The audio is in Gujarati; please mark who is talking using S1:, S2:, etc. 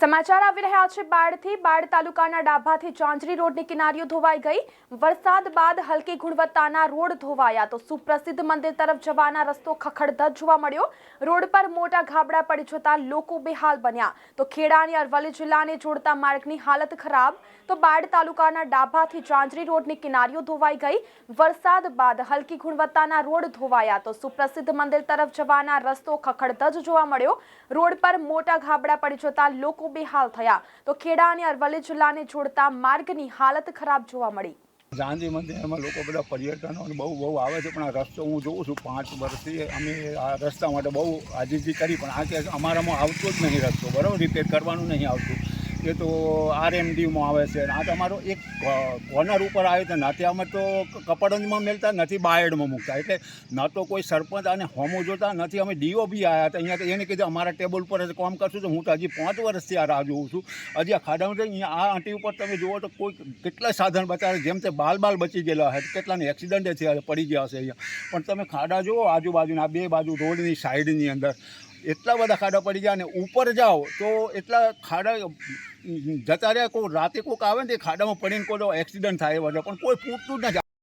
S1: સમાચાર આવી રહ્યા છે. બાળથી બાળ તાલુકાના ડાભાથી ચાંચરી રોડની કિનારીઓ ધોવાઈ ગઈ. વરસાદ બાદ હલકી ગુણવત્તાના રોડ ધોવાયા તો સુપ્રસિદ્ધ મંદિર તરફ જવાના રસ્તો ખખડધજ જોવા મળ્યો. રોડ પર મોટા ગાબડા પડી જતા લોકો બેહાલ બન્યા. તો ખેડા અને અરવલ્લી જિલ્લાને જોડતા માર્ગની હાલત ખરાબ. તો બાળ તાલુકાના ડાભાથી ચાંચરી રોડની કિનારીઓ ધોવાઈ ગઈ. વરસાદ બાદ હલકી ગુણવત્તાના રોડ ધોવાયા તો સુપ્રસિદ્ધ મંદિર તરફ જવાના રસ્તો ખખડધજ જોવા મળ્યો. રોડ પર મોટા ગાબડા પડી જતા લોકો બેહાલ થયા. તો ખેડા અને અરવલ્લી જિલ્લાને જોડતા માર્ગની હાલત ખરાબ જોવા મળી.
S2: ગાંધી મંદિરમાં લોકો બધા પર્યટનો બહુ બહુ આવે છે, પણ આ રસ્તો હું જોઉં છું, પાંચ વર્ષથી અમે આ રસ્તા માટે બહુ આજીજી કરી, પણ આ કે અમારામાં આવતો જ નહીં રસ્તો, બરાબર? રિપેર કરવાનું નહીં આવતું. એ તો આરએમડીમાં આવે છે. આ તમારો એક કોર્નર ઉપર આવે છે. નથી અમે તો કપડંજમાં મેળતા નથી, બાયડમાં મૂકતા. એટલે ન તો કોઈ સરપંચ અને હોમો જોતા નથી. અમે ડીઓ બી આવ્યા હતા. અહીંયા એને કીધું, અમારા ટેબલ ઉપર કામ કરશું તો હું તો હજી પાંચ વર્ષથી આ રાહ જોઉં છું. હજી આ ખાડામાં અહીંયા આ આંટી ઉપર તમે જુઓ તો કોઈ કેટલા સાધન બચાવે જેમ તે બાલ બાલ બચી ગયેલા હશે. કેટલાને એક્સિડન્ટ થયા પડી ગયા હશે અહીંયા. પણ તમે ખાડા જુઓ, આજુબાજુના બે બાજુ રોડની સાઈડની અંદર. એટલા બધા ખાડા પડી ગયા અને ઉપર જાઓ તો એટલા ખાડા જતા રહ્યા. કોઈ રાતે કોઈક આવે ને તે ખાડામાં પડીને કોઈ એક્સિડન્ટ થાય એ બધા પણ કોઈ પૂરતું જ નથી